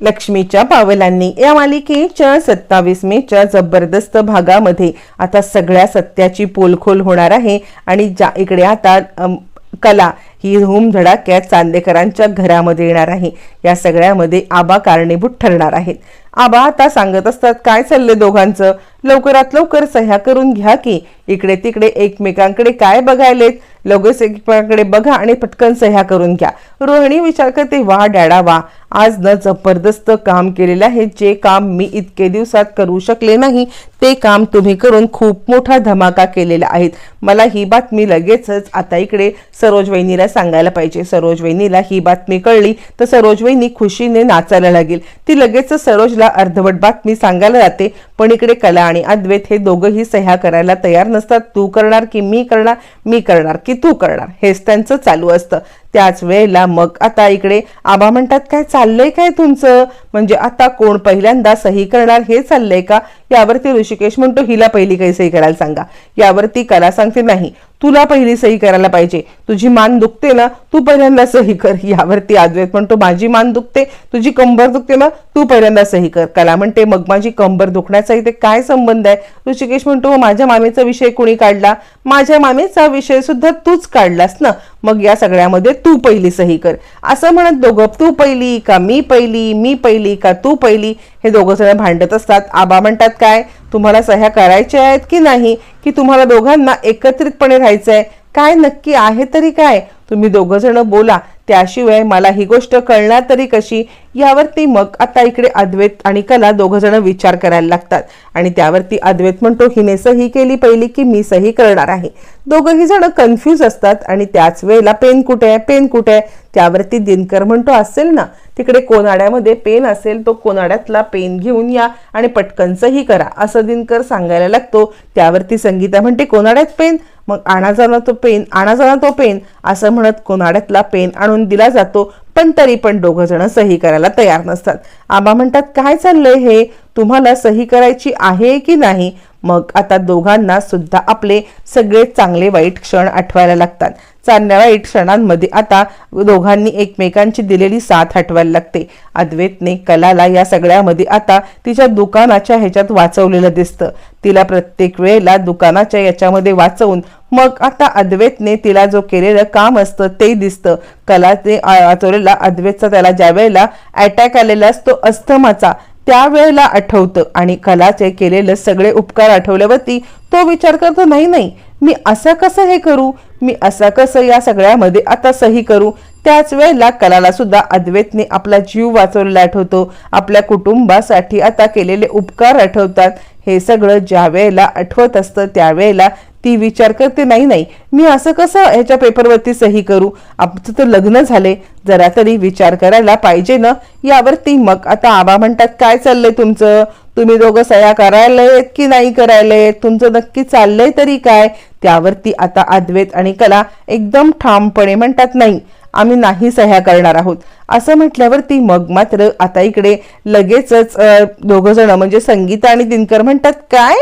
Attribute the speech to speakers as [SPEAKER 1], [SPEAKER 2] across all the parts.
[SPEAKER 1] लक्ष्मीच्या पावलांनी. या मालिकेच्या सत्तावीस मेच्या जबरदस्त भागामध्ये आता सगळ्या सत्याची पोलखोल होणार आहे. आणि ज्या इकडे आता कला ही धूम धडाक्यात चांदेकरांच्या घरामध्ये येणार आहे. या सगळ्यामध्ये आबा कारणीभूत ठरणार आहेत. आबा आता सांगत असतात काय चाललंय दोघांचं? लवकरात लवकर सह्या करून घ्या की इकडे तिकडे एकमेकांकडे काय बघायलेत? लगेच एकमेकांकडे बघा आणि पटकन सह्या करून घ्या. रोहिणी विचार करते वा डॅडा वा. आज न जबरदस्त काम केलेलं आहे. जे काम मी इतके दिवसात करू शकले नाही ते काम तुम्ही करून खूप मोठा धमाका केलेला आहे मला ही बातमी लगेचच आता इकडे सरोज वहिनीला सांगायला पाहिजे. सरोज वहिनीला ही बातमी कळली तर सरोज वहिनी खुशीने नाचायला लागेल. ती लगेचच सरोजला अर्धवट बातमी सांगायला जाते. पण इकडे कला आणि अद्वैत हे दोघंही सह्या करायला तयार नसतात. तू करणार की मी करणार मी करणार की तू करणार हेच त्यांचं चालू असतं. त्याच वेळेला मग आता इकडे आबा म्हणतात काय चाललंय काय तुमचं? म्हणजे आता कोण पहिल्यांदा सही करणार हे चाललंय का? यावरती ऋषिकेश म्हणतो हिला पहिली काही सही करायला सांगा. यावरती कला सांगते नाही तुला पहिली सही करायला पाहिजे. तुझी मान दुखते ना तू पहिल्यांदा सही कर यावरती अद्वैत म्हणतो माझी मान दुखते तुझी कंबर दुखते ना तू पहिल्यांदा सही कर. कला म्हणते मग माझी कंबर दुखण्याचा इथे काय संबंध आहे? ऋषिकेश म्हणतो माझ्या मामेचा विषय कोणी काढला? माझ्या मामेचा विषय सुद्धा तूच काढलास ना? मग या सगळ्यामध्ये तू पहिली सही कर. असं म्हणत दोघं तू पहिली का मी पहिली मी पहिली का तू पहिली? हे दोघं जण भांडत असतात. आबा म्हणतात काय तुम्हाला सह्या करायच्या आहेत की नाही? की तुम्हाला दोघांना एकत्रितपणे राहायचं आहे काय नक्की आहे तरी काय? तुम्ही दोघं जण बोला त्याशिवाय मला ही गोष्ट कळणार तरी कशी? यावरती मग आता इकडे अद्वैत आणि कला दोघं जण विचार करायला लागतात. आणि त्यावरती अद्वैत म्हणतो हिने सही केली पहिली की मी सही करणार आहे. दोघंही जण कन्फ्यूज असतात आणि त्याच वेळेला पेन कुठे आहे? पेन कुठे आहे? त्यावरती दिनकर म्हणतो असेल ना. तिकडे कोनाड्यामध्ये पेन असेल तो कोनाड्यातला पेन घेऊन या आणि पटकन सही करा. असं दिनकर सांगायला लागतो. त्यावरती संगीता म्हणते कोनाड्यात पेन? मग आणा जाणार तो पेन आणा जाणार तो पेन. असं म्हणत कोनाड्यातला पेन आणून दिला जातो पण तरी पण दोघं जण सही करायला तयार नसतात. आबा म्हणतात काय चाललंय हे? तुम्हाला सही करायची आहे की नाही? मग आता दोघांना सुद्धा आपले सगळे चांगले वाईट क्षण आठवायला लागतात. चांगल्या वाईट क्षणांमध्ये आता दोघांनी एकमेकांची दिलेली साथ आठवायला लागते. अद्वैतने कलाला या सगळ्यामध्ये आता तिच्या दुकानाच्या ह्याच्यात वाचवलेलं दिसतं. तिला प्रत्येक वेळेला दुकानाच्या याच्यामध्ये वाचवून मग आता अद्वैतने तिला जो केलेलं काम असतं ते दिसतं. कलाने आ- वाचवलेला अद्वैतचा त्याला ज्या वेळेला अटॅक आलेला असतो अस्थमाचा त्यावेळेला आठवतं. आणि कलाचे केलेलं सगळे उपकार आठवल्यावरती तो विचार करतो नाही नाही मी असं कसं हे करू? मी असं कसं या सगळ्यामध्ये आता सही करू? त्याच वेळेला कलाला सुद्धा अद्वैतने आपला जीव वाचवलेला आठवतो. आपल्या कुटुंबासाठी आता केलेले उपकार आठवतात. हे सगळं ज्या वेळेला आठवत असतं त्यावेळेला ती विचार करते नाही नाही मी असं कसं ह्याच्या पेपरवरती सही करू? आमचं तर लग्न झाले जरा तरी विचार करायला पाहिजे ना? यावरती मग आता आबा म्हणतात काय चाललंय तुमचं? तुम्ही दोघं सह्या करायला की नाही करायला तुमचं नक्की चाललंय तरी काय? त्यावरती आता अद्वैत आणि कला एकदम ठामपणे म्हणतात नाही आम्ही नाही सह्या करणार आहोत. असं म्हटल्यावरती मग मात्र आता इकडे लगेचच दोघं जण म्हणजे संगीता आणि दिनकर म्हणतात काय?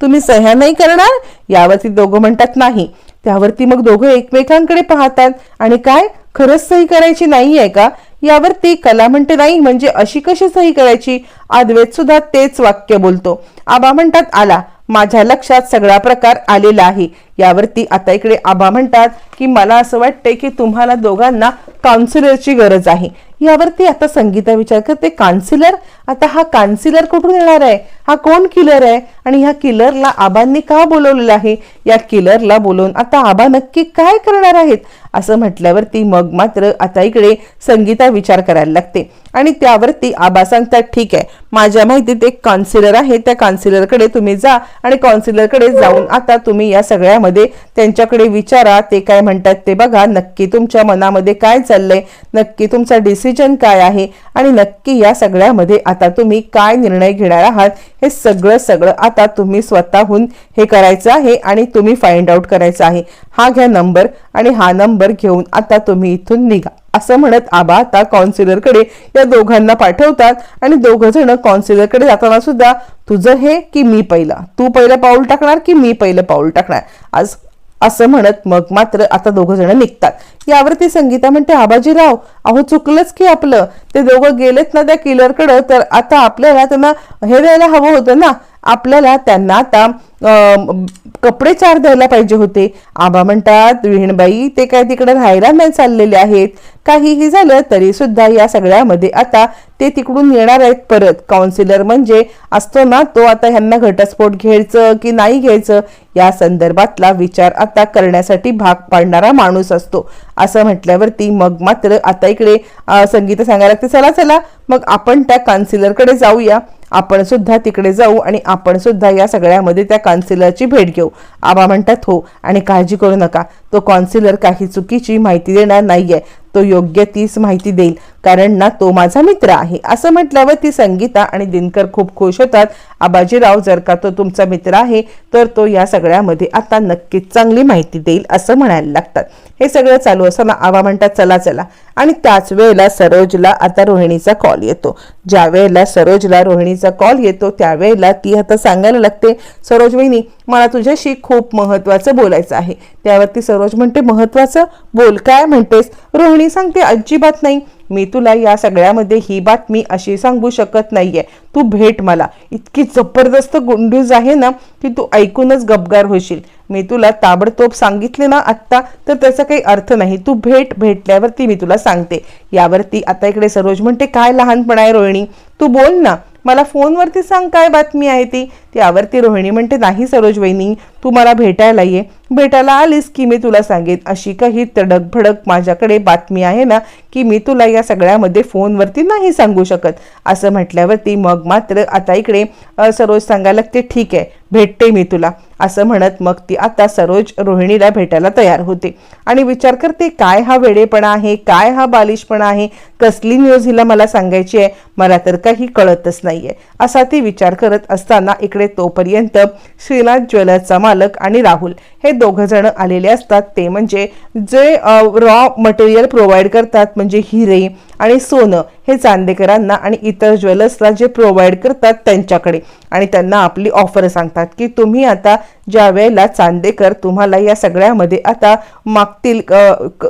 [SPEAKER 1] तुम्ही सह्या नाही करणार? यावरती दोघं म्हणतात नाही. त्यावरती मग दोघं एकमेकांकडे पाहतात. आणि काय? खरंच सही करायची नाही आहे का यावरती कला म्हणते नाही म्हणजे अशी कशी सही करायची? अद्वैत सुद्धा तेच वाक्य बोलतो. आबा म्हणतात आला माझ्या लक्षात सगळा प्रकार आलेला आहे. यावरती आता इकडे आबा म्हणतात की मला असं वाटतंय की तुम्हाला दोघांना काउन्सिलरची गरज आहे. यावरती आता संगीता विचार करते काउन्सिलर आता हा काउन्सिलर कुठून येणार आहे? हा कोण किलर आहे? आणि ह्या किलरला आबांनी का बोलवलेला आहे? या किलरला बोलवून आता आबा नक्की काय करणार आहेत? असं म्हटल्यावरती मग मात्र आता इकडे संगीता विचार करायला लागते. आणि त्यावरती आबा सांगतात ठीक आहे माझ्या माहितीत एक काउन्सिलर आहे त्या काउन्सिलरकडे तुम्ही जा आणि काउन्सिलरकडे जाऊन आता तुम्ही या सगळ्यामध्ये त्यांच्याकडे विचारा ते काय म्हणतात ते बघा नक्की तुमच्या मनामध्ये काय चाललंय नक्की तुमचा डिसिजन काय आहे आणि नक्की या सगळ्यामध्ये आता तुम्ही काय निर्णय घेणार आहात हे सगळं सगळं आता तुम्ही स्वतःहून हे करायचं आहे आणि तुम्ही फाइंड आउट करायचं आहे. हा घ्या नंबर आणि हा नंबर घेऊन आता तुम्ही इथून निघा. असं म्हणत आबा आता कॉन्सिलरकडे या दोघांना पाठवतात आणि दोघं जण कॉन्सिलरकडे जाताना सुद्धा तुझं हे की मी पहिला? तू पहिलं पाऊल टाकणार की मी पहिलं पाऊल टाकणार? आज असं म्हणत मग मात्र आता दोघं जण निघतात. यावरती संगीता म्हणते आबाजीराव अहो चुकलंच की आपलं? ते दोघं गेलेत ना त्या किलरकडं तर आता आपल्याला त्यांना हे द्यायला हवं होतं ना? आपल्याला त्यांना आता कपडे चार द्यायला पाहिजे होते. आबा म्हणतात विहीणबाई ते काय तिकडे राहायला नाही चाललेले आहेत. काहीही झालं तरी सुद्धा या सगळ्यामध्ये आता ते तिकडून येणार आहेत परत. काउन्सिलर म्हणजे असतो ना तो आता ह्यांना घटस्फोट घ्यायचं की नाही घ्यायचं? या संदर्भातला विचार आता करण्यासाठी भाग पाडणारा माणूस असतो. असं म्हटल्यावरती मग मात्र आता इकडे अं, संगीता सांगायला लागते चला चला मग आपण त्या काउन्सिलरकडे जाऊया. आपण सुद्धा तिकडे जाऊ आणि आपण सुद्धा या सगळ्यामध्ये त्या काउन्सिलरची भेट घेऊ. आबा म्हणतात हो. आणि काळजी करू नका. तो कॉन्सिलर काही चुकीची माहिती देणार नाहीये. तो योग्य तीच माहिती देईल. कारण ना तो माझा मित्र आहे. असं म्हटल्यावर ती संगीता आणि दिनकर खूप खुश होतात. आबाजीराव जर का तो तुमचा मित्र आहे तर तो या सगळ्यामध्ये आता नक्कीच चांगली माहिती देईल असं म्हणायला लागतात. हे सगळं चालू असताना आवा म्हणतात चला चला. आणि त्याच वेळेला सरोजला आता रोहिणीचा कॉल येतो. ज्या वेळेला सरोजला रोहिणीचा कॉल येतो त्यावेळेला ती आता सांगायला लागते सरोज वहिनी मला तुझ्याशी खूप महत्वाचं बोलायचं आहे. त्यावरती सरोज म्हणते महत्वाचं बोल काय म्हणतेस? रोहिणी सांगते अजिबात नाही. मी तुला या सगळ्यामध्ये ही बातमी अशी सांगू शकत नाहीये. तू भेट मला. इतकी जबरदस्त गुंडूज आहे ना की तू ऐकूनच गबगार होशील. मी तुला ताबडतोब सांगितले ना आत्ता तर त्याचा काही अर्थ नाही. तू भेट भेटल्यावरती मी तुला सांगते. यावरती आता इकडे सरोज म्हणते काय लहानपण आहे रोहिणी? तू बोल ना. मला फोनवरती सांग काय बातमी आहे ती. त्यावरती रोहिणी म्हणते नाही सरोज वहिनी तू मला भेटायला ये. भेटायला आलीस की मी तुला सांगेन. अशी काही तडक भडक माझ्याकडे बातमी आहे ना की मी तुला या सगळ्यामध्ये फोनवरती नाही सांगू शकत. असं म्हटल्यावरती मग मात्र आता इकडे सरोज सांगायला लागते ठीक आहे भेटते मी तुला. असं म्हणत मग ती आता सरोज रोहिणीला भेटायला तयार होते. आणि विचार करते काय हा वेडेपणा आहे? काय हा बालिशपणा आहे? कसली न्यूज हिला मला सांगायची आहे? मला तर काही कळतच नाहीये. असा ती विचार करत असताना इकडे तोपर्यंत श्रीनाथ ज्वेलर्सचा मालक आणि राहुल हे दोघं जण आलेले असतात. ते म्हणजे जे रॉ मटेरियल प्रोव्हाइड करतात म्हणजे हिरे आणि सोनं हे चांदेकरांना आणि इतर ज्वेलर्सला जे प्रोव्हाइड करतात त्यांच्याकडे. आणि त्यांना आपली ऑफर सांगतात की तुम्ही आता ज्या वेळेला चांदेकर तुम्हाला या सगळ्यामध्ये आता मागतील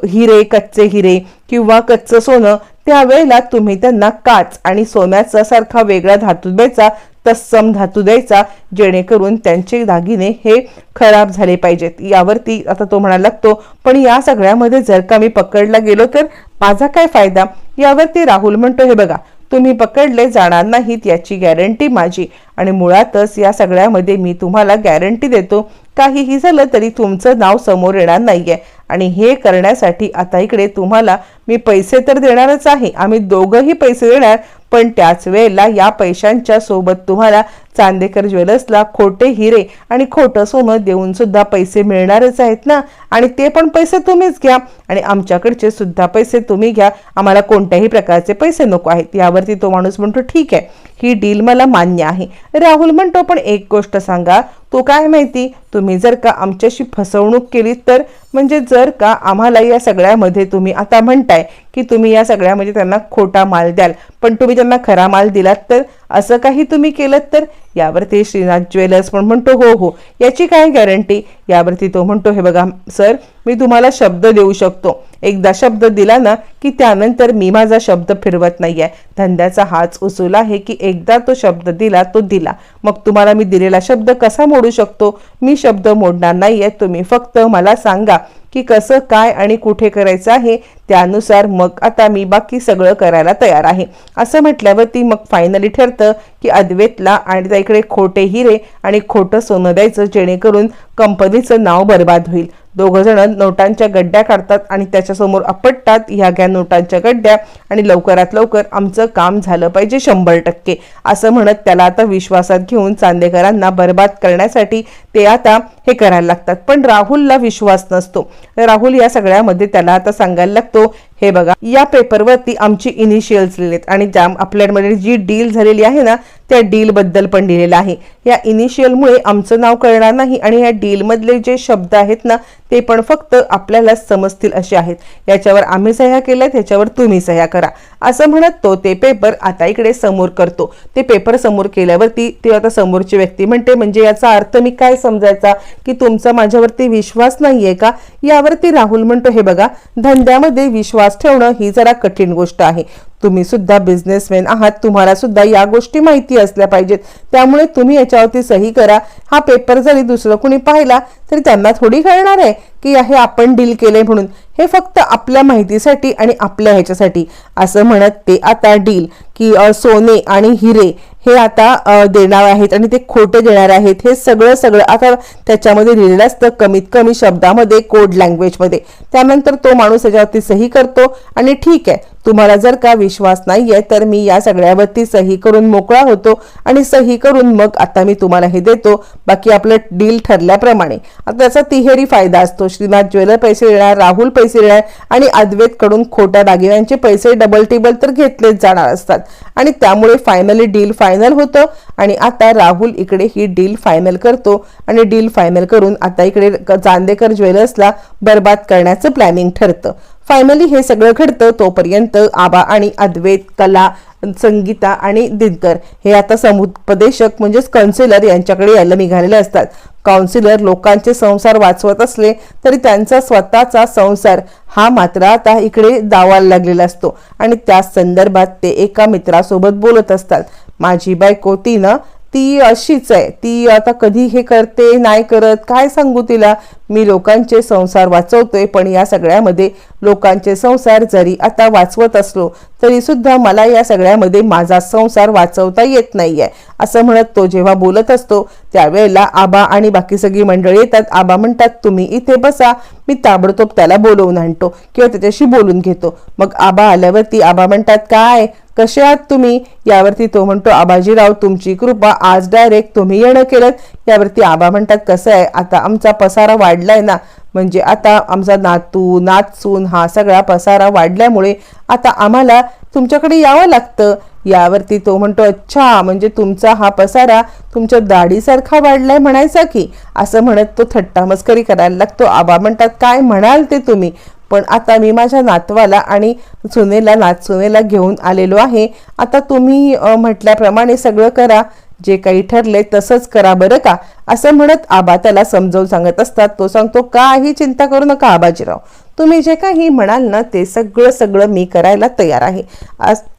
[SPEAKER 1] हिरे कच्चे हिरे किंवा कच्चं सोनं त्यावेळेला तुम्ही त्यांना काच आणि सोन्याचा सारखा वेगळा धातू द्यायचा. तत्सम धातू द्यायचा जेणेकरून त्यांचे दागिने हे खराब झाले पाहिजेत. यावरती आता तो म्हणायला लागतो पण या सगळ्यामध्ये जर का मी पकडला गेलो तर माझा काय फायदा? यावरती राहुल म्हणतो हे बघा तुम्ही पकडले जाणार नाहीत याची गॅरंटी माझी आणि मुळातच या सगळ्यामध्ये मी तुम्हाला गॅरंटी देतो काहीही झालं तरी तुमचं नाव समोर येणार नाहीये. आणि हे करण्यासाठी आता इकडे तुम्हाला मी पैसे तर देणारच आहे. आम्ही दोघंही पैसे देणार पण त्याच वेळेला या पैशांच्या सोबत तुम्हाला चांदेकर ज्वेलर्सला खोटे हिरे आणि खोटं सोनं देऊन सुद्धा पैसे मिळणारच आहेत ना? आणि ते पण पैसे तुम्हीच घ्या. आणि आमच्याकडचे सुद्धा पैसे तुम्ही घ्या. आम्हाला कोणत्याही प्रकारचे पैसे नको आहेत. यावरती तो माणूस म्हणतो ठीक आहे. ही डील मला मान्य आहे. राहुल म्हणतो पण एक गोष्ट सांगा. तो काय माहिती? तुम्ही जर का आमच्याशी फसवणूक केली तर म्हणजे जर का आम्हाला या सगळ्यामध्ये तुम्ही आता म्हणताय की तुम्ही या सगळ्यामध्ये म्हणजे त्यांना खोटा माल द्याल. पण तुम्ही त्यांना खरा माल दिलात तर असं काही तुम्ही केलं तर? यावरती श्रीनाथ ज्वेलर्स पण म्हणतो हो हो. याची काय गॅरंटी? यावरती तो म्हणतो हे बघा सर मी तुम्हाला शब्द देऊ शकतो. एकदा शब्द दिला ना की त्यानंतर मी माझा शब्द फिरवत नाही आहे धंद्याचा हाच उसूल आहे की एकदा तो शब्द दिला तो दिला. मग तुम्हाला मी दिलेला शब्द कसा मोडू शकतो? मी शब्द मोडणार नाही आहे तुम्ही फक्त मला सांगा की कसं काय आणि कुठे करायचं आहे त्यानुसार मग आता मी बाकी सगळं करायला तयार आहे. असं म्हटल्यावर ती मग फायनली ठरतं की अद्वैतला आणि त्या इकडे खोटे हिरे आणि खोटं सोनं द्यायचं जेणेकरून कंपनीचं नाव बर्बाद होईल. दोघं जण नोटांच्या गड्ड्या काढतात आणि त्याच्यासमोर आपटतात. ह्या घ्या नोटांच्या गड्ड्या आणि लवकरात लवकर आमचं काम झालं पाहिजे शंभर टक्के. असं म्हणत त्याला आता विश्वासात घेऊन चांदेकरांना बर्बाद करण्यासाठी ते आता हे करायला लागतात. पण राहुलला विश्वास नसतो. राहुल या सगळ्यामध्ये त्याला आता सांगायला लागतो हे बघा या पेपरवरती आमची इनिशियल्स लिहिलेत आणि ज्या आपल्यामध्ये जी डील झालेली आहे ना त्या डील बद्दल पण लिहिलेलं आहे. या इनिशियलमुळे आमचं नाव कळणार नाही आणि या डील मधले जे शब्द आहेत ना ते पण फक्त आपल्यालाच समजतील असे आहेत. याच्यावर आम्ही सह्या केल्यात याच्यावर तुम्ही सह्या करा. असं म्हणत तो ते पेपर आता इकडे समोर करतो. ते पेपर समोर केल्यावरती ते आता समोरची व्यक्ती म्हणते म्हणजे याचा अर्थ मी काय समजायचा? की तुमचा माझ्यावरती विश्वास नाहीये का? यावरती राहुल म्हणतो हे बघा धंद्यामध्ये विश्वास ठेवणं ही जरा कठीण गोष्ट आहे. तुम्ही सुद्धा बिझनेसमॅन आहात. तुम्हाला सुद्धा या गोष्टी माहिती असल्या पाहिजेत. त्यामुळे तुम्ही याच्यावरती सही करा. हा पेपर जरी दुसरं कुणी पाहिला तरी त्यांना थोडी कळणार आहे. की हे आपण डील केले म्हणून. हे फक्त आपल्या माहितीसाठी आणि आपल्या ह्याच्यासाठी. असं म्हणत ते आता डील की सोने आणि हिरे हे आता देणार आहेत आणि ते खोटे देणार आहेत. हे सगळं सगळं आता त्याच्यामध्ये लिहिलेलं असतं कमीत कमी शब्दामध्ये कोड लँग्वेजमध्ये त्यानंतर तो माणूस त्याच्यावरती सही करतो आणि ठीक आहे तुम्हाला जर का विश्वास नाही आहे तर मी या सगळ्यावरती सही करून मोकळा होतो आणि सही करून मग आता मी तुम्हाला हे देतो. बाकी आपलं डील ठरल्याप्रमाणे. आता त्याचा तिहेरी फायदा असतो. श्रीनाथ ज्वेलर पैसे देणार राहुल पैसे देणार आणि अद्वैतकडून खोट्या दागिन्यांचे पैसे डबल टेबल तर घेतलेच जाणार असतात. आणि त्यामुळे फायनली डील फायनल होतं आणि आता राहुल इकडे ही डील फायनल करतो आणि डील फायनल करून आता इकडे जांदेकर चांदेकर ज्वेलर्सला बर्बाद करण्याचं प्लॅनिंग ठरतं. फायनली हे सगळं घडतं तोपर्यंत आबा आणि अद्वैत कला संगीता आणि दिनकर हे आता समुपदेशक म्हणजेच कौन्सिलर यांच्याकडे यायला निघालेले असतात. काउन्सिलर लोकांचे संसार वाचवत असले तरी त्यांचा स्वतःचा संसार हा मात्र आता इकडे दावायला लागलेला असतो. आणि त्या संदर्भात ते एका मित्रासोबत बोलत असतात. माझी बायको तिनं ती अशीच आहे. ती आता कधी हे करते नाही करत काय सांगू तिला? मी लोकांचे संसार वाचवतोय पण या सगळ्यामध्ये लोकांचे संसार जरी आता वाचवत असलो तरी सुद्धा मला या सगळ्यामध्ये माझा संसार वाचवता येत नाहीये. असं म्हणत तो जेव्हा बोलत असतो त्यावेळेला आबा आणि बाकी सगळी मंडळी येतात. आबा म्हणतात तुम्ही इथे बसा मी ताबडतोब त्याला बोलवून आणतो किंवा त्याच्याशी बोलून घेतो. मग आबा आल्यावरती आबा म्हणतात काय? कसे आहात तुम्ही? यावरती तो म्हणतो आबाजीराव तुमची कृपा आज डायरेक्ट तुम्ही येणं केलं यावरती आबा म्हणतात कसं आहे? आता आमचा पसारा वाढलाय ना. म्हणजे आता आमचा नातू नातसून हा सगळा पसारा वाढल्यामुळे आता आम्हाला तुमच्याकडे यावं लागतं. यावरती तो म्हणतो अच्छा म्हणजे तुमचा हा पसारा तुमच्या दाढीसारखा वाढलाय म्हणायचा की? असं म्हणत तो थट्टा मस्करी करायला लागतो. आबा म्हणतात काय म्हणाल ते तुम्ही? पण आता मी माझ्या नातवाला आणि सुनेला नात सुनेला घेऊन आलेलो आहे. आता तुम्ही म्हटल्याप्रमाणे सगळं करा. जे काही ठरले तसंच करा बरं का? असं म्हणत आबा त्याला समजावून सांगत असतात. तो सांगतो काही चिंता करू नका आबाजीराव. तुम्ही जे काही म्हणाल ना ते सगळं सगळं मी करायला तयार आहे.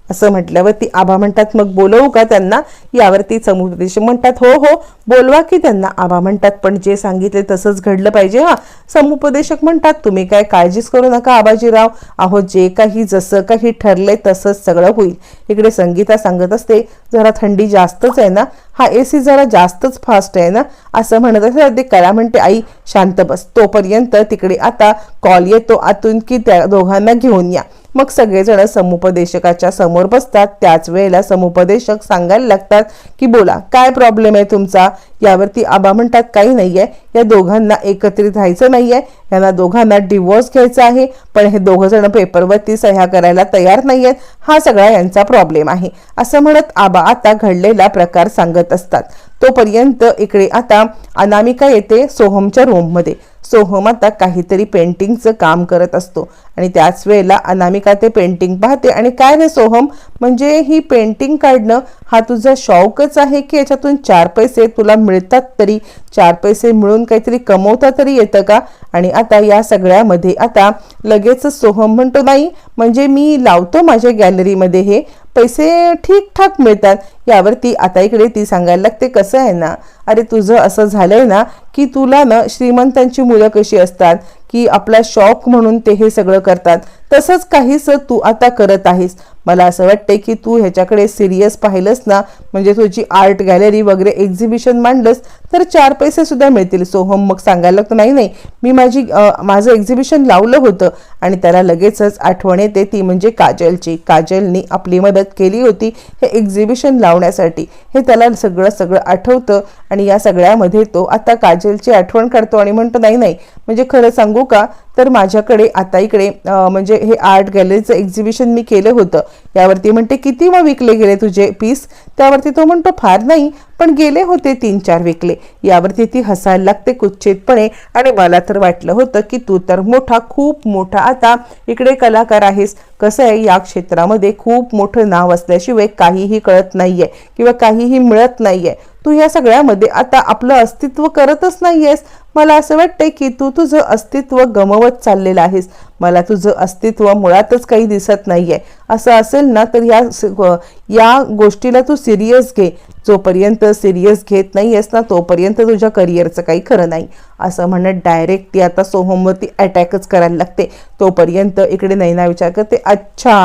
[SPEAKER 1] असं म्हटल्यावर ती आबा म्हणतात मग बोलवू का त्यांना? यावरती समुपदेश म्हणतात हो हो बोलवा की त्यांना. आबा म्हणतात पण जे सांगितले तसंच घडलं पाहिजे हा. समुपदेशक म्हणतात तुम्ही काय काळजीच करू नका आबाजीराव. अहो जे काही जसं काही ठरलंय तसंच सगळं होईल. इकडे संगीता सांगत असते जरा थंडी जास्तच आहे ना? हा ए सी जरा जास्तच फास्ट आहे ना? असं म्हणत असते ते करा म्हणते आई शांत बस. तोपर्यंत तिकडे आता कॉल येतो. आतून की त्या दोघांना घेऊन या. मग सगळेजण समुपदेशकाच्या समोर बसतात. त्याच वेळेला समुपदेशक सांगायला लागतात की बोला काय प्रॉब्लेम आहे तुमचा? यावरती आबा म्हणतात काही नाहीये. या दोघांना एकत्रित राहायचं नाहीये. यांना दोघांना डिवोर्स घ्यायचा आहे. पण हे दोघ जण पेपरवरती सह्या करायला तयार नाहीयेत. हा सगळा यांचा प्रॉब्लेम आहे. असं म्हणत आबा आता घडलेला प्रकार सांगत असतात. तोपर्यंत इकडे आता अनामिका येते सोहमच्या रूममध्ये सोहम आता काहीतरी पेंटिंगचं काम करत असतो. आणि त्याच वेळेला अनामिका ते पेंटिंग पाहते. आणि काय रे सोहम? म्हणजे ही पेंटिंग काढणं हा तुझा शौकच आहे की याच्यातून चार पैसे तुला मिळतात तरी? चार पैसे मिळून काहीतरी कमवता तरी येतं का? आणि आता या सगळ्यामध्ये आता लगेच सोहम म्हणतो नाही म्हणजे मी लावतो माझ्या गॅलरीमध्ये हे. पैसे ठीकठाक मिळतात. यावरती आता इकडे ती सांगायला लागते कसं आहे ना अरे तुझं असं झालंय ना की तुला ना श्रीमंतांची मुलं कशी असतात की आपला शौक म्हणून ते हे सगळं करतात. तसंच काहीच तू आता करत आहेस. मला असं वाटतंय की तू ह्याच्याकडे सिरियस पाहिलंस ना म्हणजे तुझी आर्ट गॅलरी वगैरे एक्झिबिशन मांडलंस तर चार पैसे सुद्धा मिळतील. सोहम मग सांगायला लागतो नाही नाही मी माझी माझं एक्झिबिशन लावलं होतं आणि त्याला लगेचच आठवण येते ती म्हणजे काजलची. काजलनी आपली मदत केली होती हे एक्झिबिशन लावण्यासाठी. हे त्याला सगळं सगळं आठवतं आणि आणि या सगळ्यामध्ये तो आता काजलची आठवण काढतो आणि म्हणतो नाही नाही म्हणजे खरं सांगू का? तर माझ्याकडे आता इकडे म्हणजे हे आर्ट गॅलरीचं एक्झिबिशन मी केलं होतं. यावरती म्हणते किती मग विकले गेले तुझे पीस त्यावरती तो म्हणतो फार नाही पण गेले होते तीन चार विकले. यावरती ती हसायला लागते कुच्चितपणे. आणि मला तर वाटलं होतं की तू तर मोठा खूप मोठा आता इकडे कलाकार आहेस. कसं आहे या क्षेत्रामध्ये खूप मोठं नाव असल्याशिवाय काहीही कळत नाहीये किंवा काहीही मिळत नाहीये. तू या सगळ्यामध्ये आता आपलं अस्तित्व करतच नाहीयेस. मला असं वाटतंय की तू तुझं अस्तित्व गमवत चाललेलं आहेस. मला तुझं अस्तित्व मुळातच काही दिसत नाही आहे असं असेल ना तर या या गोष्टीला तू सिरियस घे. जोपर्यंत सिरियस घेत नाही आहेस ना तोपर्यंत तुझ्या करिअरचं काही खरं नाही. असं म्हणत डायरेक्ट ती आता सोहमवरती अटॅकच करायला लागते. तोपर्यंत इकडे नैना विचार करते अच्छा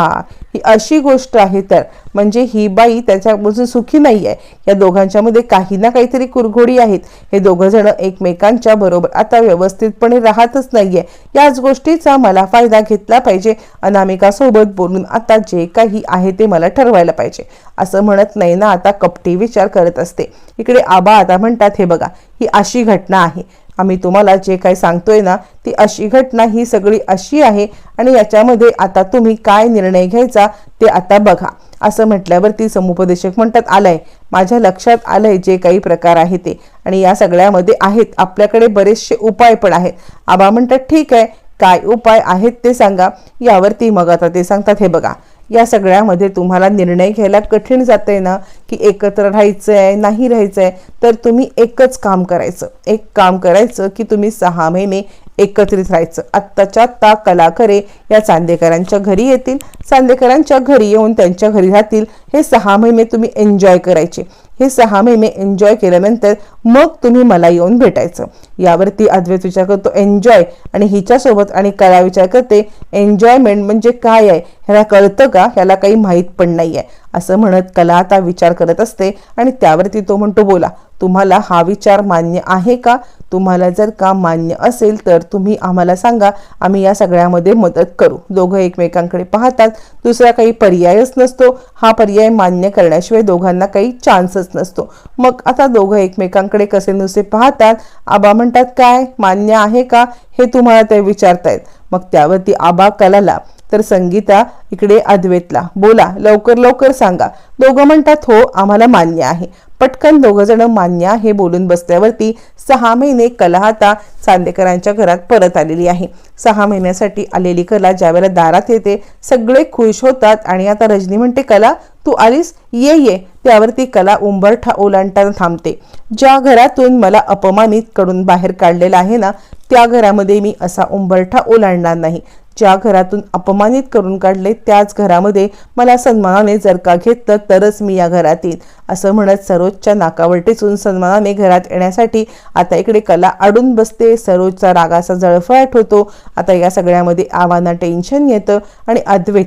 [SPEAKER 1] ही अशी गोष्ट आहे तर. म्हणजे ही बाई त्याच्यापासून सुखी नाही आहे या दोघांच्यामध्ये काही ना काहीतरी कुरघोडी आहेत. हे दोघंजणं एकमेकांच्या बरोबर आता व्यवस्थितपणे राहतच नाही आहे याच गोष्टीचा मला फायदा घेतला पाहिजे. अनामिकासोबत बोलून आता जे काही आहे ते मला ठरवायला पाहिजे. असं म्हणत नाही ना आता कपटी विचार करत असते. इकडे आबा आता म्हणतात हे बघा ही अशी घटना आहे. आम्ही तुम्हाला जे काही सांगतोय ना ती अशी घटना ही सगळी अशी आहे आणि याच्यामध्ये आता तुम्ही काय निर्णय घ्यायचा ते आता बघा. असं म्हटल्यावर ती समुपदेशक म्हणतात आलंय. माझ्या लक्षात आलंय जे काही प्रकार आहे ते. आणि या सगळ्यामध्ये आहेत. आपल्याकडे बरेचसे उपाय पण आहेत. आबा म्हणतात ठीक आहे. काय उपाय आहेत ते सांगा. यावरती मग आता ते सांगतात. हे बघा या सगळ्यामध्ये तुम्हाला निर्णय घ्यायला कठीण जातंय ना की एकत्र राहायचं आहे नाही राहायचंय तर तुम्ही एकच काम करायचं. एक काम करायचं की तुम्ही सहा महिने एकत्रित राहायचं. आत्ताच्या आत्ता कलाकरे या चांदेकरांच्या घरी येतील. चांदेकरांच्या घरी येऊन त्यांच्या घरी राहतील. हे सहा महिने तुम्ही एन्जॉय करायचे. हे सहा महिने एन्जॉय केल्यानंतर मग तुम्ही मला येऊन भेटायचं. यावरती अद्वैत विचार करतो एन्जॉय आणि हिच्यासोबत आणि कला विचार करते एन्जॉयमेंट म्हणजे काय आहे? ह्याला कळतं का? ह्याला काही माहीत पण नाही आहे असं म्हणत कला आता विचार करत असते आणि त्यावरती तो म्हणतो बोला तुम्हाला हा विचार मान्य आहे का? तुम्हाला जर का मान्य असेल तर तुम्ही आम्हाला सांगा. आम्ही या सगळ्यामध्ये मदत करू. दोघं एकमेकांकडे पाहतात. दुसरा काही पर्यायच नसतो. हा पर्याय मान्य करण्याशिवाय दोघांना काही चान्सच नसतो. मग आता दोघं एकमेकांकडे कसे नुसते पाहतात? आबा म्हणतात काय? मान्य आहे का? हे तुम्हाला ते विचारतायत मग त्यावरती आबा कलाला तर संगीता इकडे अद्वैतला. बोला. लवकर लवकर सांगा. दोघं म्हणतात हो आम्हाला मान्य आहे. पटकन दोघं जण मान्य आहे बोलून बसल्यावरती सहा महिने कला आता चांदेकरांच्या घरात परत आलेली आहे. सहा महिन्यासाठी आलेली कला ज्यावेळेला दारात येते सगळे खुश होतात आणि आता रजनी म्हणते कला तू आलीस? ये ये. त्यावरती कला उंबरठा ओलांडताना थांबते. ज्या घरातून मला अपमानित करून बाहेर काढलेला आहे ना त्या घरामध्ये मी असा उंबरठा ओलांडणार नाही. ज्या घरातून अपमानित करून काढले त्याच घरामध्ये मला सन्मानाने जर का घेतलं तरच मी या घरात येईन असं म्हणत सरोजच्या नाकावर टेचून सन्मानाने घरात येण्यासाठी आता इकडे कला अडून बसते. सरोजचा रागाचा जळफळाट होतो. आता या सगळ्यामध्ये आव्हाना टेन्शन येतं आणि अद्वैत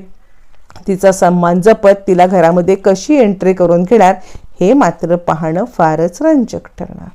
[SPEAKER 1] तिचा सन्मान जपत तिला घरामध्ये कशी एंट्री करून घेणार हे मात्र पाहणं फारच रंजक ठरणार.